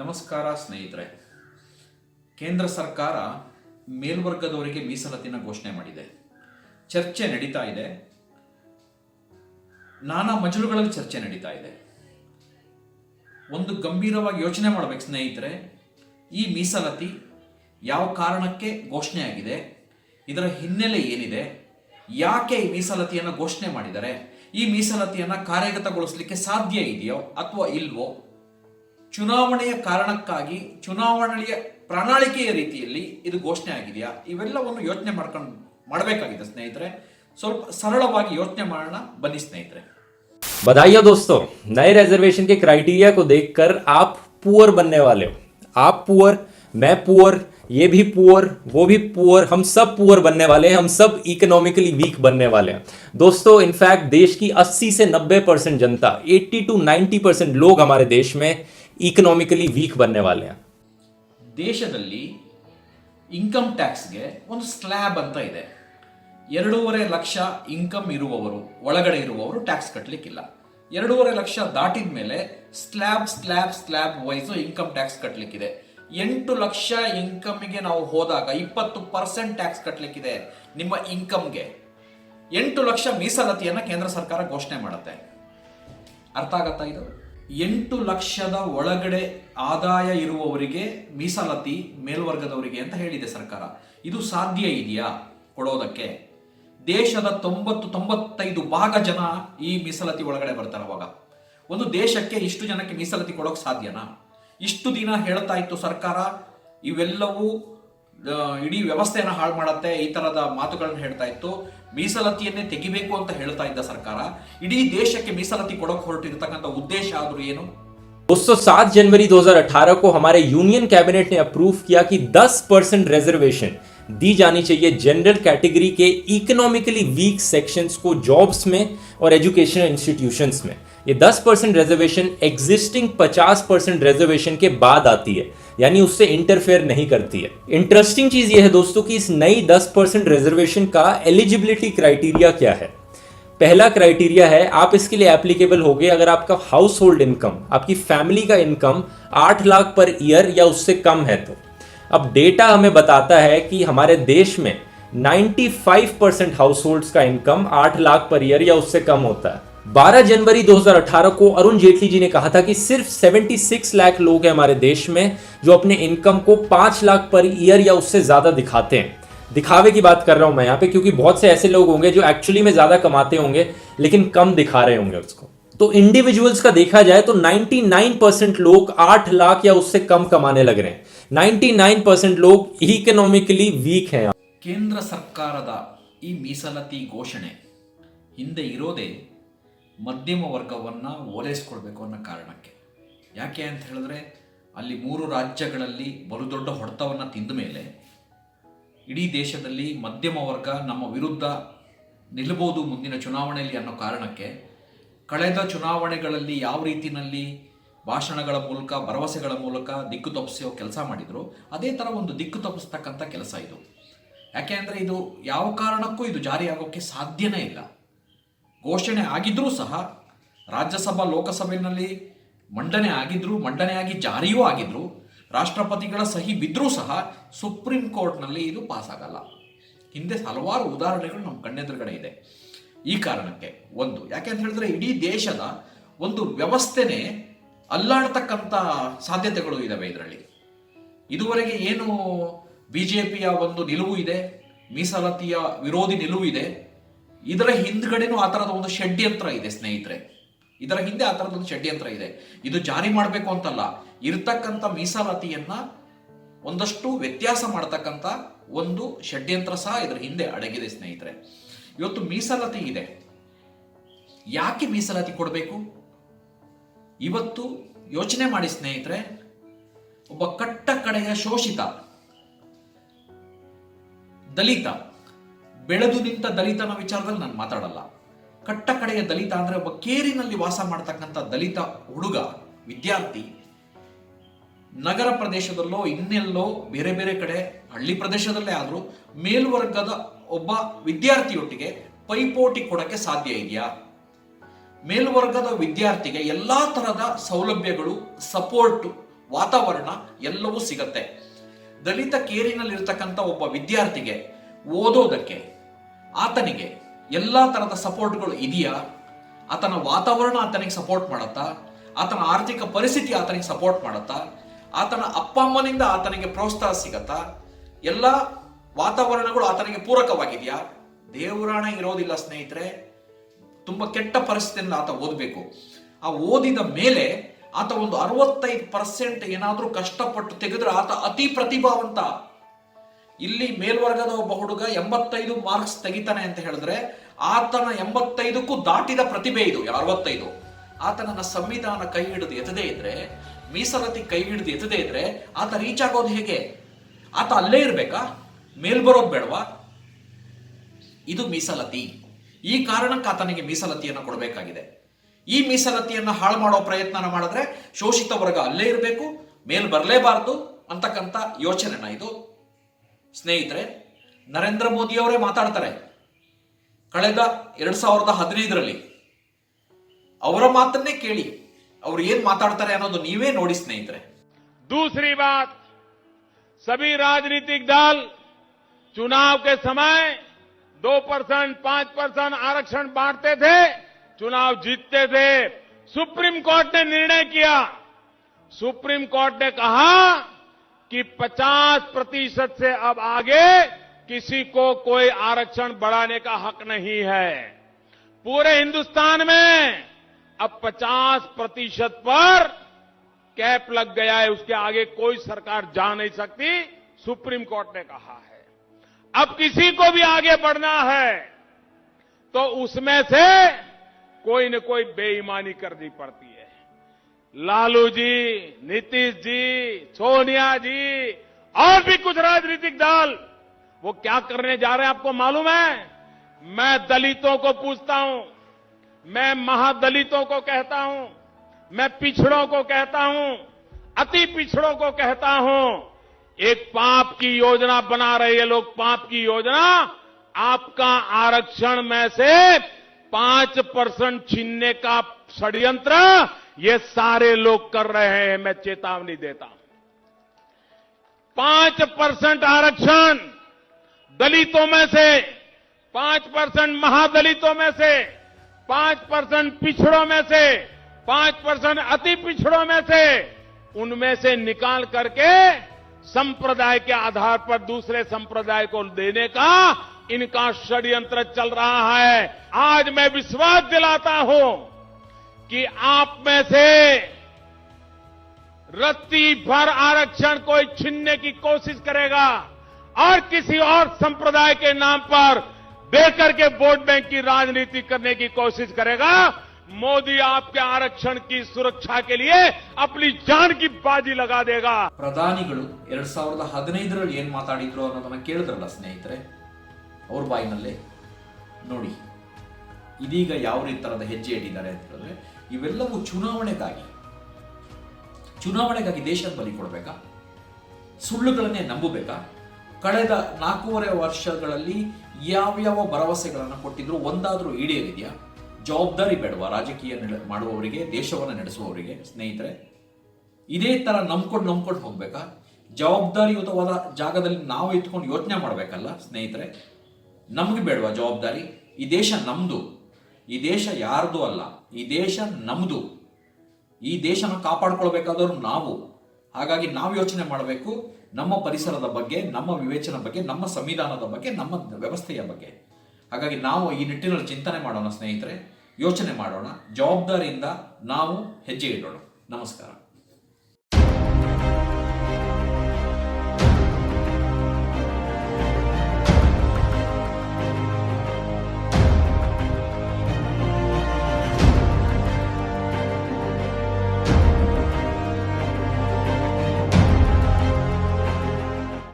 ನಮಸ್ಕಾರ ಸ್ನೇಹಿತರೆ. ಕೇಂದ್ರ ಸರ್ಕಾರ ಮೇಲ್ವರ್ಗದವರಿಗೆ ಮೀಸಲಾತಿನ ಘೋಷಣೆ ಮಾಡಿದೆ. ಚರ್ಚೆ ನಡೀತಾ ಇದೆ. ನಾನಾ ಮಜಲುಗಳಲ್ಲಿ ಚರ್ಚೆ ನಡೀತಾ ಇದೆ. ಒಂದು ಗಂಭೀರವಾಗಿ ಯೋಚನೆ ಮಾಡಬೇಕು ಸ್ನೇಹಿತರೆ. ಈ ಮೀಸಲಾತಿ ಯಾವ ಕಾರಣಕ್ಕೆ ಘೋಷಣೆ ಆಗಿದೆ? ಇದರ ಹಿನ್ನೆಲೆ ಏನಿದೆ? ಯಾಕೆ ಈ ಮೀಸಲಾತಿಯನ್ನು ಘೋಷಣೆ ಮಾಡಿದ್ದಾರೆ ಈ ಮೀಸಲಾತಿಯನ್ನು ಕಾರ್ಯಗತಗೊಳಿಸಲಿಕ್ಕೆ ಸಾಧ್ಯ ಇದೆಯೋ ಅಥವಾ ಇಲ್ವೋ? ಚುನಾವಣೆಯ ಕಾರಣಕ್ಕಾಗಿ ಚುನಾವಣೆಯ ಪ್ರಣಾಳಿಕೆಯ ರೀತಿಯಲ್ಲಿ ಇದು ಘೋಷಣೆ ಆಗಿದೆಯಾ ಇವೆಲ್ಲವನ್ನು ಯೋಚನೆ ಮಾಡ್ಕೊಂಡು ಮಾಡಬೇಕಾಗಿದೆ ಸ್ನೇಹಿತರೆ ಸ್ವಲ್ಪ ಸರಳವಾಗಿ ಯೋಚನೆ ಮಾಡೋಣ ಬನ್ನಿ ಸ್ನೇಹಿತರೆ बधाइयाँ दोस्तों नए रिजर्वेशन के क्राइटेरिया को देखकर आप पुअर बनने वाले हो आप पुअर मैं पुअर ये भी पुअर वो भी पुअर हम सब पुअर बनने वाले हैं हम सब इकोनॉमिकली वीक बनने वाले हैं दोस्तों इनफैक्ट देश की 80 से 90 परसेंट जनता 80 टू 90 परसेंट लोग हमारे देश में ಇಕನಾಮಿಕಲಿ ವೀಕ್ ಬನ್ನೆ ವಾಲೆ ದೇಶದಲ್ಲಿ ಇನ್ಕಮ್ ಟ್ಯಾಕ್ಸ್ಗೆ ಒಂದು ಸ್ಲ್ಯಾಬ್ ಅಂತ ಇದೆ. ಎರಡೂವರೆ ಲಕ್ಷ ಇನ್ಕಮ್ ಇರುವವರು, ಒಳಗಡೆ ಇರುವವರು ಟ್ಯಾಕ್ಸ್ ಕಟ್ಟಲಿಕ್ಕಿಲ್ಲ ಎರಡೂವರೆ ಲಕ್ಷ ದಾಟಿದ ಮೇಲೆ slab slab slab wise income tax ಕಟ್ಟಲಿಕ್ಕಿದೆ ಎಂಟು ಲಕ್ಷ ಇನ್ಕಮ್ಗೆ ನಾವು ಹೋದಾಗ ಇಪ್ಪತ್ತು ಪರ್ಸೆಂಟ್ ಟ್ಯಾಕ್ಸ್ ಕಟ್ಟಲಿಕ್ಕಿದೆ ನಿಮ್ಮ ಇನ್ಕಮ್ಗೆ ಎಂಟು ಲಕ್ಷ ಮೀಸಲಾತಿಯನ್ನು ಕೇಂದ್ರ ಸರ್ಕಾರ ಘೋಷಣೆ ಮಾಡುತ್ತೆ. ಅರ್ಥ ಆಗತ್ತಾ ಇದು? ಎಂಟು ಲಕ್ಷದ ಒಳಗಡೆ ಆದಾಯ ಇರುವವರಿಗೆ ಮೀಸಲಾತಿ ಮೇಲ್ವರ್ಗದವರಿಗೆ ಅಂತ ಹೇಳಿದೆ ಸರ್ಕಾರ. ಇದು ಸಾಧ್ಯ ಇದೆಯಾ ಕೊಡೋದಕ್ಕೆ? ದೇಶದ ತೊಂಬತ್ತು, ತೊಂಬತ್ತೈದು ಭಾಗ ಜನ ಈ ಮೀಸಲಾತಿ ಒಳಗಡೆ ಬರ್ತಾರೆ ಅವಾಗ. ಒಂದು ದೇಶಕ್ಕೆ ಇಷ್ಟು ಜನಕ್ಕೆ ಮೀಸಲಾತಿ ಕೊಡೋಕೆ ಸಾಧ್ಯನಾ? ಇಷ್ಟು ದಿನ ಹೇಳ್ತಾ ಇತ್ತು ಸರ್ಕಾರ, ಇವೆಲ್ಲವೂ ಇಡೀ ವ್ಯವಸ್ಥೆಯನ್ನು ಹಾಳು ಮಾಡತ್ತೆ ಈ ತರದ ಮಾತುಗಳನ್ನ ಹೇಳ್ತಾ ಇತ್ತು ಮೀಸಲಾತಿಯನ್ನೇ ತೆಗಿಬೇಕು ಅಂತ ಹೇಳ್ತಾ ಇದ್ದ ಸರ್ಕಾರ ಇಡೀ ದೇಶಕ್ಕೆ ಮೀಸಲಾತಿ ಕೊಡೋಕೆ ಹೊರಟಿರ್ತಕ್ಕಂಥ ಉದ್ದೇಶ ಆದ್ರೂ ಏನು दोस्तों 7 जनवरी 2018 को हमारे यूनियन कैबिनेट ने अप्रूव किया कि 10 परसेंट रिजर्वेशन दी जानी चाहिए जनरल कैटेगरी के इकोनॉमिकली वीक सेक्शंस को जॉब्स में और एजुकेशनल इंस्टीट्यूशंस में। ये 10 percent reservation existing 50 percent reservation के बाद आती है। यानी उससे इंटरफेयर नहीं करती है। इंटरेस्टिंग चीज़ ये है दोस्तों कि इस नई 10 परसेंट रिजर्वेशन का एलिजिबिलिटी क्राइटेरिया क्या है? पहला क्राइटेरिया है, आप इसके लिए एप्लीकेबल हो गए अगर आपका हाउस होल्ड इनकम आपकी फैमिली का इनकम आठ लाख पर ईयर या उससे कम है तो। अब डेटा हमें बताता है कि हमारे देश में 95 परसेंट हाउस का इनकम 8 लाख पर ईयर या उससे कम होता है। 12 जनवरी 2018 को अरुण जेटली जी ने कहा था कि सिर्फ़ 76 लाख लोग हैं हमारे देश में जो अपने इनकम को 5 लाख पर ईयर या उससे ज़्यादा दिखाते हैं। दिखावे की बात कर रहा हूँ मैं यहाँ पे, क्योंकि बहुत से ऐसे लोग होंगे जो एक्चुअली में ज़्यादा कमाते होंगे, लेकिन कम दिखा रहे होंगे उसको। तो इंडिविजुअल्स का देखा जाए तो 99 परसेंट लोग 8 लाख या उससे कम कमाने लग रहे हैं। 99% ಲೋಕ್ ಈಕನಾಮಿಕಲಿ ವೀಕ್ ಹೇ ಕೇಂದ್ರ ಸರ್ಕಾರದ ಈ ಮೀಸಲಾತಿ ಘೋಷಣೆ ಹಿಂದೆ ಇರೋದೇ ಮಧ್ಯಮ ವರ್ಗವನ್ನು ಓಲೈಸ್ಕೊಳ್ಬೇಕು ಅನ್ನೋ ಕಾರಣಕ್ಕೆ. ಯಾಕೆ ಅಂತ ಹೇಳಿದ್ರೆ ಅಲ್ಲಿ ಮೂರು ರಾಜ್ಯಗಳಲ್ಲಿ ಬಲು ದೊಡ್ಡ ಹೊಡೆತವನ್ನು ತಿಂದ ಮೇಲೆ ಇಡೀ ದೇಶದಲ್ಲಿ ಮಧ್ಯಮ ವರ್ಗ ನಮ್ಮ ವಿರುದ್ಧ ನಿಲ್ಲಬಹುದು ಮುಂದಿನ ಚುನಾವಣೆಯಲ್ಲಿ ಅನ್ನೋ ಕಾರಣಕ್ಕೆ ಕಳೆದ ಚುನಾವಣೆಗಳಲ್ಲಿ ಯಾವ ರೀತಿಯಲ್ಲಿ ಭಾಷಣಗಳ ಮೂಲಕ, ಭರವಸೆಗಳ ಮೂಲಕ ದಿಕ್ಕು ತಪ್ಪಿಸೋ ಕೆಲಸ ಮಾಡಿದರು. ಅದೇ ಥರ ಒಂದು ದಿಕ್ಕು ತಪ್ಪಿಸ್ತಕ್ಕಂಥ ಕೆಲಸ ಇದು. ಯಾಕೆ ಅಂದರೆ ಇದು ಯಾವ ಕಾರಣಕ್ಕೂ ಇದು ಜಾರಿಯಾಗೋಕ್ಕೆ ಸಾಧ್ಯನೇ ಇಲ್ಲ. ಘೋಷಣೆ ಆಗಿದ್ದರೂ ಸಹ, ರಾಜ್ಯಸಭಾ, ಲೋಕಸಭೆಯಲ್ಲಿ ಮಂಡನೆ ಆಗಿದ್ರು, ಮಂಡನೆಯಾಗಿ ಜಾರಿಯೂ ಆಗಿದ್ರು. ರಾಷ್ಟ್ರಪತಿಗಳ ಸಹಿ ಬಿದ್ದರೂ ಸಹ ಸುಪ್ರೀಂ ಕೋರ್ಟ್ನಲ್ಲಿ ಇದು ಪಾಸ್ ಆಗಲ್ಲ ಹಿಂದೆ ಹಲವಾರು ಉದಾಹರಣೆಗಳು ನಮ್ಮ ಕಣ್ಣೆದುರುಗಡೆ ಇದೆ. ಈ ಕಾರಣಕ್ಕೆ ಒಂದು. ಯಾಕೆ ಅಂತ ಹೇಳಿದ್ರೆ ಇಡೀ ದೇಶದ ಒಂದು ವ್ಯವಸ್ಥೆನೇ ಅಲ್ಲಾಡ್ತಕ್ಕಂಥ ಸಾಧ್ಯತೆಗಳು ಇದ್ದಾವೆ ಇದರಲ್ಲಿ. ಇದುವರೆಗೆ ಏನು ಪಿಯ ಒಂದು ನಿಲುವು ಇದೆ, ಮೀಸಲಾತಿಯ ವಿರೋಧಿ ನಿಲುವು ಇದೆ, ಇದರ ಹಿಂದ್ಗಡೆನೂ ಆ ಥರದ ಒಂದು ಷಡ್ಯಂತ್ರ ಇದೆ ಸ್ನೇಹಿತರೆ. ಇದರ ಹಿಂದೆ ಆ ಥರದ ಒಂದು ಷಡ್ಯಂತ್ರ ಇದೆ. ಇದು ಜಾರಿ ಮಾಡಬೇಕು ಅಂತಲ್ಲ, ಇರ್ತಕ್ಕಂಥ ಮೀಸಲಾತಿಯನ್ನ ಒಂದಷ್ಟು ವ್ಯತ್ಯಾಸ ಮಾಡತಕ್ಕಂಥ ಒಂದು ಷಡ್ಯಂತ್ರ ಸಹ ಇದರ ಹಿಂದೆ ಅಡಗಿದೆ ಸ್ನೇಹಿತರೆ. ಇವತ್ತು ಮೀಸಲಾತಿ ಇದೆ. ಯಾಕೆ ಮೀಸಲಾತಿ ಕೊಡಬೇಕು? ಇವತ್ತು ಯೋಚನೆ ಮಾಡಿ ಸ್ನೇಹಿತರೆ, ಒಬ್ಬ ಕಟ್ಟ ಕಡೆಯ ಶೋಷಿತ, ದಲಿತ, ಬೆಳೆದು ನಿಂತ ದಲಿತನ ವಿಚಾರದಲ್ಲಿ ನಾನು ಮಾತಾಡಲ್ಲ. ಕಟ್ಟ ಕಡೆಯ ದಲಿತ ಅಂದ್ರೆ ಒಬ್ಬ ಕೇರಿನಲ್ಲಿ ವಾಸ ಮಾಡ್ತಕ್ಕಂಥ ದಲಿತ ಹುಡುಗ, ವಿದ್ಯಾರ್ಥಿ, ನಗರ ಪ್ರದೇಶದಲ್ಲೋ, ಇನ್ನೆಲ್ಲೋ, ಬೇರೆ ಬೇರೆ ಕಡೆ, ಹಳ್ಳಿ ಪ್ರದೇಶದಲ್ಲೇ ಆದರೂ ಮೇಲ್ವರ್ಗದ ಒಬ್ಬ ವಿದ್ಯಾರ್ಥಿಯೊಟ್ಟಿಗೆ ಪೈಪೋಟಿ ಕೊಡಕ್ಕೆ ಸಾಧ್ಯ ಇದೆಯಾ? ಮೇಲ್ವರ್ಗದ ವಿದ್ಯಾರ್ಥಿಗೆ ಎಲ್ಲ ತರಹದ ಸೌಲಭ್ಯಗಳು ಸಪೋರ್ಟ್ ವಾತಾವರಣ ಎಲ್ಲವೂ ಸಿಗತ್ತೆ. ದಲಿತ ಕೇರಿನಲ್ಲಿರ್ತಕ್ಕಂಥ ಒಬ್ಬ ವಿದ್ಯಾರ್ಥಿಗೆ ಓದೋದಕ್ಕೆ, ಆತನಿಗೆ ಎಲ್ಲ ತರಹದ ಸಪೋರ್ಟ್ಗಳು ಇದೆಯಾ? ಆತನ ವಾತಾವರಣ ಆತನಿಗೆ ಸಪೋರ್ಟ್ ಮಾಡತ್ತಾ? ಆತನ ಆರ್ಥಿಕ ಪರಿಸ್ಥಿತಿ ಆತನಿಗೆ ಸಪೋರ್ಟ್ ಮಾಡತ್ತಾ? ಆತನ ಅಪ್ಪ ಅಮ್ಮನಿಂದ ಆತನಿಗೆ ಪ್ರೋತ್ಸಾಹ ಸಿಗತ್ತಾ? ಎಲ್ಲ ವಾತಾವರಣಗಳು ಆತನಿಗೆ ಪೂರಕವಾಗಿದೆಯಾ? ದೇವರಾಣ ಇರೋದಿಲ್ಲ ಸ್ನೇಹಿತರೆ. ತುಂಬಾ ಕೆಟ್ಟ ಪರಿಸ್ಥಿತಿಯಿಂದ ಆತ ಓದಬೇಕು. ಆ ಓದಿದ ಮೇಲೆ ಆತ ಒಂದು ಅರವತ್ತೈದು ಪರ್ಸೆಂಟ್ ಏನಾದರೂ ಕಷ್ಟಪಟ್ಟು ತೆಗೆದ್ರೆ ಆತ ಅತಿ ಪ್ರತಿಭಾವಂತ. ಇಲ್ಲಿ ಮೇಲ್ವರ್ಗದ ಒಬ್ಬ ಹುಡುಗ ಎಂಬತ್ತೈದು ಮಾರ್ಕ್ಸ್ ತೆಗಿತಾನೆ ಅಂತ ಹೇಳಿದ್ರೆ ಆತನ ಎಂಬತ್ತೈದಕ್ಕೂ ದಾಟಿದ ಪ್ರತಿಭೆ ಇದು ಅರವತ್ತೈದು. ಆತನನ್ನ ಸಂವಿಧಾನ ಕೈ ಹಿಡಿದು ಎತ್ತದೇ ಇದ್ರೆ, ಮೀಸಲಾತಿ ಕೈ ಹಿಡಿದು ಎತ್ತದೇ ಇದ್ರೆ ಆತ ರೀಚ್ ಆಗೋದು ಹೇಗೆ? ಆತ ಅಲ್ಲೇ ಇರ್ಬೇಕಾ? ಮೇಲ್ ಬರೋದು ಬೇಡವಾ? ಇದು ಮೀಸಲಾತಿ. ಈ ಕಾರಣಕ್ಕೆ ಆತನಿಗೆ ಮೀಸಲಾತಿಯನ್ನು ಕೊಡಬೇಕಾಗಿದೆ ಈ ಮೀಸಲಾತಿಯನ್ನು ಹಾಳು ಮಾಡೋ ಪ್ರಯತ್ನ ಮಾಡಿದ್ರೆ ಶೋಷಿತ ವರ್ಗ ಅಲ್ಲೇ ಇರಬೇಕು ಮೇಲ್ ಬರಲೇಬಾರದು ಅಂತಕ್ಕಂಥ ಯೋಚನೆನ ಇದು ಸ್ನೇಹಿತರೆ ನರೇಂದ್ರ ಮೋದಿ ಅವರೇ ಮಾತಾಡ್ತಾರೆ ಕಳೆದ ಎರಡ್ ಸಾವಿರದ ಹದಿನೈದರಲ್ಲಿ ಅವರ ಮಾತನ್ನೇ ಕೇಳಿ ಅವ್ರು ಏನ್ ಮಾತಾಡ್ತಾರೆ ಅನ್ನೋದು ನೀವೇ ನೋಡಿ ಸ್ನೇಹಿತರೆ दूसरी बात सभी राजनीतिक दल चुनाव के समय दो परसेंट, पाँच परसेंट आरक्षण बांटते थे, चुनाव जीतते थे। सुप्रीम कोर्ट ने निर्णय किया। सुप्रीम कोर्ट ने कहा कि 50 प्रतिशत से अब आगे किसी को कोई आरक्षण बढ़ाने का हक नहीं है। पूरे हिंदुस्तान में अब 50 प्रतिशत पर कैप लग गया है, उसके आगे कोई सरकार जा नहीं सकती, सुप्रीम कोर्ट ने कहा है। अब किसी को भी आगे बढ़ना है तो उसमें से कोई न कोई बेईमानी करनी पड़ती है। लालू जी, नीतीश जी, सोनिया जी, और भी कुछ राजनीतिक दल, वो क्या करने जा रहे हैं आपको मालूम है? मैं दलितों को पूछता हूँ, मैं महादलितों को कहता हूँ, मैं पिछड़ों को कहता हूँ, अति पिछड़ों को कहता हूँ। एक पाप की योजना बना रहे ये लोग, पाप की योजना। आपका आरक्षण में से पाँच परसेंट छीनने का षड्यंत्र ये सारे लोग कर रहे हैं, मैं चेतावनी देता हूँ। पाँच परसेंट आरक्षण दलितों में से, पाँच परसेंट महादलितों में से, पाँच परसेंट पिछड़ों में से, पाँच परसेंट अति पिछड़ों में से, उनमें से निकाल करके संप्रदाय के आधार पर दूसरे संप्रदाय को देने का इनका षड्यंत्र चल रहा है। आज मैं विश्वास दिलाता हूँ कि आप में से रत्ती भर आरक्षण कोई छीनने की कोशिश करेगा और किसी और संप्रदाय के नाम पर देकर के वोट बैंक की राजनीति करने की कोशिश करेगा। मोदी आपके आरक्षण की सुरक्षा के लिए अपनी जान की बाजी लगा देगा ಪ್ರಧಾನಿಗಳು ಎರಡ್ ಸಾವಿರದ ಹದಿನೈದರಲ್ಲಿ ಏನ್ ಮಾತಾಡಿದ್ರು ಅನ್ನೋದನ್ನ ಕೇಳಿದ್ರಲ್ಲ ಸ್ನೇಹಿತರೆ ಅವ್ರ ಬಾಯಿನಲ್ಲೇ ನೋಡಿ ಇದೀಗ ಯಾವ ರೀತಿ ತರದ ಹೆಜ್ಜೆ ಇಟ್ಟಿದ್ದಾರೆ ಅಂತ ಹೇಳಿದ್ರೆ ಇವೆಲ್ಲವೂ ಚುನಾವಣೆಗಾಗಿ ಚುನಾವಣೆಗಾಗಿ ದೇಶದ ಬಲಿ ಕೊಡಬೇಕಾ ಸುಳ್ಳುಗಳನ್ನೇ ನಂಬಬೇಕಾ ಕಳೆದ ನಾಲ್ಕೂವರೆ ವರ್ಷಗಳಲ್ಲಿ ಯಾವ್ಯಾವ ಭರವಸೆಗಳನ್ನು ಕೊಟ್ಟಿದ್ರು ಒಂದಾದ್ರೂ ಈಡೇರಿದೆಯಾ ಜವಾಬ್ದಾರಿ ಬೇಡವ ರಾಜಕೀಯ ಮಾಡುವವರಿಗೆ, ದೇಶವನ್ನು ನಡೆಸುವವರಿಗೆ ಸ್ನೇಹಿತರೆ? ಇದೇ ತರ ನಂಬ್ಕೊಂಡು ನಂಬ್ಕೊಂಡು ಹೋಗ್ಬೇಕಾ? ಜವಾಬ್ದಾರಿಯುತವಾದ ಜಾಗದಲ್ಲಿ ನಾವು ಇಟ್ಕೊಂಡು ಯೋಚನೆ ಮಾಡಬೇಕಲ್ಲ ಸ್ನೇಹಿತರೆ? ನಮಗೆ ಬೇಡವಾ ಜವಾಬ್ದಾರಿ? ಈ ದೇಶ ನಮ್ಮದು ಈ ದೇಶ ಯಾರ್ದು ಅಲ್ಲ. ಈ ದೇಶ ನಮ್ಮದು ಈ ದೇಶನ ಕಾಪಾಡ್ಕೊಳ್ಬೇಕಾದವರು ನಾವು. ಹಾಗಾಗಿ ನಾವು ಯೋಚನೆ ಮಾಡಬೇಕು ನಮ್ಮ ಪರಿಸರದ ಬಗ್ಗೆ, ನಮ್ಮ ವಿವೇಚನ ಬಗ್ಗೆ, ನಮ್ಮ ಸಂವಿಧಾನದ ಬಗ್ಗೆ, ನಮ್ಮ ವ್ಯವಸ್ಥೆಯ ಬಗ್ಗೆ. ಹಾಗಾಗಿ ನಾವು ಈ ನಿಟ್ಟಿನಲ್ಲಿ ಚಿಂತನೆ ಮಾಡೋಣ ಸ್ನೇಹಿತರೆ ಯೋಚನೆ ಮಾಡೋಣ ಜವಾಬ್ದಾರಿಯಿಂದ ನಾವು ಹೆಜ್ಜೆ ಇಡೋಣ. ನಮಸ್ಕಾರ.